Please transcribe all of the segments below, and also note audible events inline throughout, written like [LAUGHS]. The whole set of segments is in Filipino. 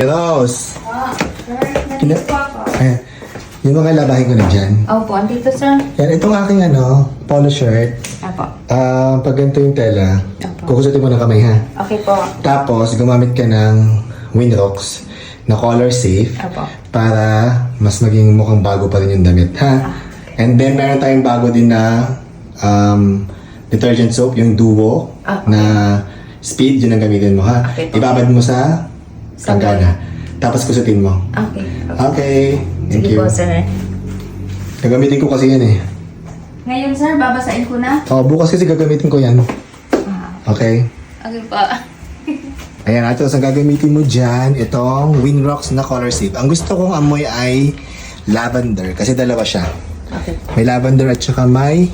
Rose. Ah, sir, nandito po ako. Eh, yung mga labahin ko na dyan. Opo, andito sir. Yan, itong aking ano, polo shirt. Opo. Ah, pag ganito yung tela, Opo. kukusutin mo ng kamay ha. Okay po. Tapos, gumamit ka ng Winrocks na color safe Opo. para mas maging mukhang bago pa rin yung damit, ha? And then, meron tayong bago din na um, detergent soap, yung Duo, Ah, na speed, yun ang gamitin mo, ha? Okay po. Ibabad mo sa sanggana. Tapos kusutin mo. Okay. Okay, thank Sige you. po sir. Gagamitin ko kasi yan eh. Ngayon sir, babasain ko na. Oh, bukas kasi gagamitin ko yan. Ah, Okay? Okay po. [LAUGHS] Ayan, ito ang gagamitin mo dyan, itong Winrocks na color safe. Ang gusto kong amoy ay lavender, kasi dalawa siya. Okay. May lavender at saka may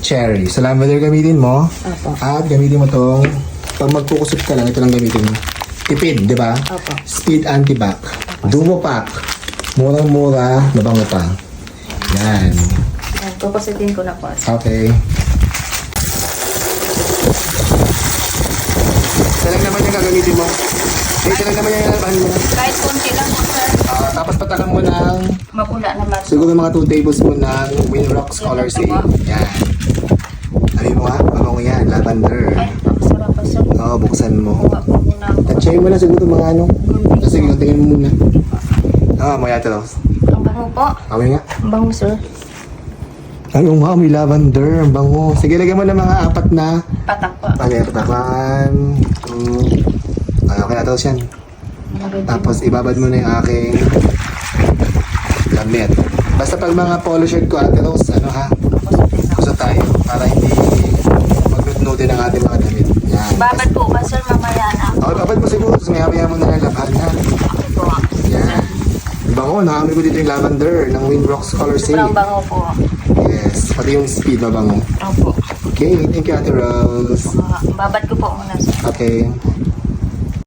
cherry. Sa lavender gamitin mo, Opo. at gamitin mo tong, pag magkukusot ka lang, ito lang gamitin mo. Tipid, di ba? Opo. Speed anti-back. Duo pack. Murang-mura, mabango pa. Yan. Yan, kukusutin ko na po. Okay. Ito lang naman yung gagamitin mo. Ito lang naman yung lalabahan mo. Kahit konti lang po sir. Ah, tapos patakan mo ng Mapula naman. siguro mga 2 tablespoon ng Winrocks Color Safe. Yan. Ano mo nga? Mabango yan. Lavender. Ay, sarap pa sir. Oo, buksan mo. Kuha Tansyahin mo na siguro mga ano. Ah, Sige, tingin mo muna. Ah, maya ito. Ang bango po. Kawin nga. Ang bango sir. Ay, oo nga, may lavender. Ang bango. Sige, lagyan mo ng mga apat na Patak po. Okay, patakan. Two. Okay, okay na tapos yan. Malagay din. Tapos ibabad mo na yung aking damit. Basta pag mga polo shirt ko, Ate Rose, ano ha? Na. Gusto tayo para hindi magnutnutin ang ating mga damit. Yan. Babad po ba sir mamaya na? Okay, babad mo siguro. Tapos maya-maya mo na lang labahan ha. Okay po. Yan. Bango, nakamoy ko dito yung lavender ng Windrocks Color Sobrang Safe. bango po. Yes, pati yung speed mabango. Opo. Okay, thank you Ate Rose. Ah, babad ko po muna. Okay.